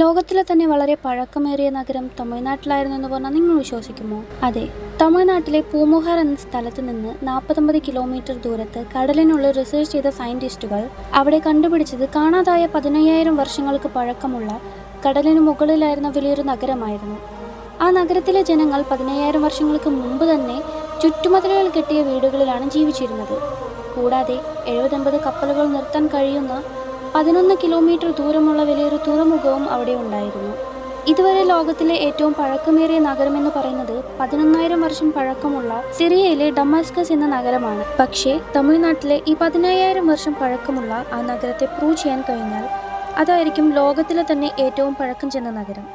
ലോകത്തിലെ തന്നെ വളരെ പഴക്കമേറിയ നഗരം തമിഴ്നാട്ടിലായിരുന്നു എന്ന് പറഞ്ഞാൽ നിങ്ങൾ വിശ്വസിക്കുമോ? അതെ തമിഴ്നാട്ടിലെ പൂമുഹാർ എന്ന സ്ഥലത്ത് നിന്ന് നാൽപ്പത്തൊമ്പത് കിലോമീറ്റർ ദൂരത്ത് കടലിനുള്ളിൽ റിസർച്ച് ചെയ്ത സയന്റിസ്റ്റുകൾ അവിടെ കണ്ടുപിടിച്ചത് കാണാതായ പതിനയ്യായിരം വർഷങ്ങൾക്ക് പഴക്കമുള്ള കടലിന് മുകളിലായിരുന്ന വലിയൊരു നഗരമായിരുന്നു. ആ നഗരത്തിലെ ജനങ്ങൾ പതിനയ്യായിരം വർഷങ്ങൾക്ക് മുമ്പ് തന്നെ ചുറ്റുമതിലുകൾ കെട്ടിയ വീടുകളിലാണ് ജീവിച്ചിരുന്നത്. കൂടാതെ എഴുപത്തൊമ്പത് കപ്പലുകൾ നിർത്താൻ കഴിയുന്ന പതിനൊന്ന് കിലോമീറ്റർ ദൂരമുള്ള വലിയൊരു തുറമുഖവും അവിടെ ഉണ്ടായിരുന്നു. ഇതുവരെ ലോകത്തിലെ ഏറ്റവും പഴക്കമേറിയ നഗരമെന്ന് പറയുന്നത് പതിനൊന്നായിരം വർഷം പഴക്കമുള്ള സിറിയയിലെ ഡമാസ്കസ് എന്ന നഗരമാണ്. പക്ഷേ തമിഴ്നാട്ടിലെ ഈ പതിനയ്യായിരം വർഷം പഴക്കമുള്ള ആ നഗരത്തെ പ്രൂവ് ചെയ്യാൻ കഴിഞ്ഞാൽ അതായിരിക്കും ലോകത്തിലെ തന്നെ ഏറ്റവും പഴക്കം ചെന്ന നഗരം.